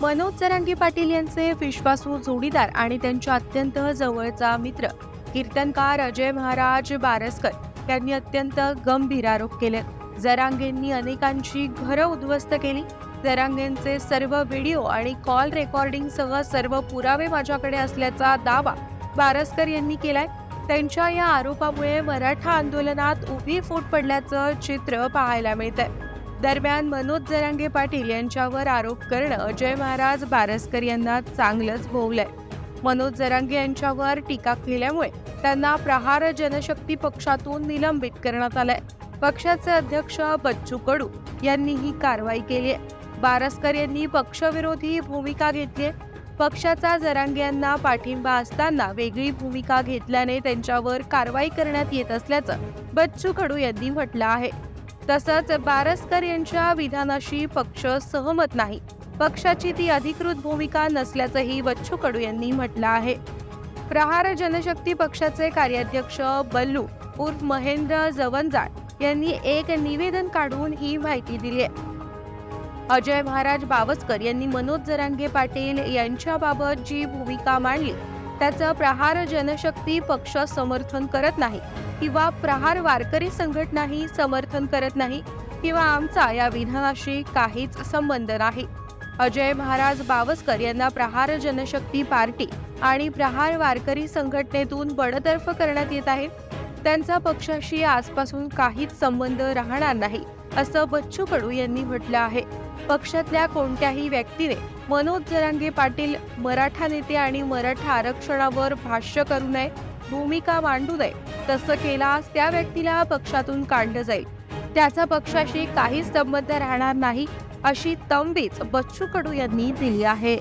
मनोज जरांगी पाटील यांचे विश्वासू जोडीदार आणि त्यांच्या अत्यंत जवळचा मित्र कीर्तनकार अजय महाराज बारसकर यांनी अत्यंत गंभीर आरोप केले. जरांगेंनी अनेकांची घरं उद्ध्वस्त केली. जरांगेंचे सर्व व्हिडिओ आणि कॉल रेकॉर्डिंगसह सर्व पुरावे माझ्याकडे असल्याचा दावा बारसकर यांनी केलाय. त्यांच्या या आरोपामुळे मराठा आंदोलनात उभी फूट पडल्याचं चित्र पाहायला मिळतंय. दरम्यान मनोज जरांगे पाटील यांच्यावर आरोप करणं अजय महाराज बारसकर यांना चांगलंच भोवलंय मनोज जरांगे यांच्यावर टीका केल्यामुळे त्यांना प्रहार जनशक्ती पक्षातून निलंबित करण्यात आलंय. पक्षाचे अध्यक्ष बच्चू कडू यांनी ही कारवाई केली आहे. बारसकर यांनी पक्षविरोधी भूमिका घेतली आहे. पक्षाचा जरांगे यांना पाठिंबा असताना वेगळी भूमिका घेतल्याने त्यांच्यावर कारवाई करण्यात येत असल्याचं बच्चू कडू यांनी म्हटलं आहे. तसंच बारसकर यांच्या विधानाशी पक्ष सहमत नाही. पक्षाची ती अधिकृत भूमिका नसल्याचंही बच्चू कडू यांनी म्हटलं आहे. प्रहार जनशक्ती पक्षाचे कार्याध्यक्ष बल्लू उर्फ महेंद्र जवंजाळ यांनी एक निवेदन काढून ही माहिती दिली आहे. अजय महाराज बावस्कर यांनी मनोज जरांगे पाटील यांच्याबाबत जी भूमिका मांडली त्याचं प्रहार जनशक्ती पक्ष समर्थन करत नाही किंवा प्रहार वारकरी संघटनाही समर्थन करत नाही किंवा आमचा या विधानाशी काहीच संबंध नाही. अजय महाराज बावस्कर यांना प्रहार जनशक्ती पार्टी आणि प्रहार वारकरी संघटनेतून बडतर्फ करण्यात येत आहे. त्यांचा पक्षाशी आजपासून काहीच संबंध राहणार नाही असं बच्चू कडू यांनी म्हटलं आहे. पक्षातल्या कोणत्याही व्यक्तीने मनोज जरांगे पाटील मराठा नेते आणि मराठा आरक्षणावर भाष्य करू नये भूमिका मांडू नये तसं केलास त्या व्यक्तीला पक्षातून काढलं जाईल. त्याचा पक्षाशी काहीच संबंध राहणार नाही अशी तंबीच बच्चू कडू यांनी दिली आहे.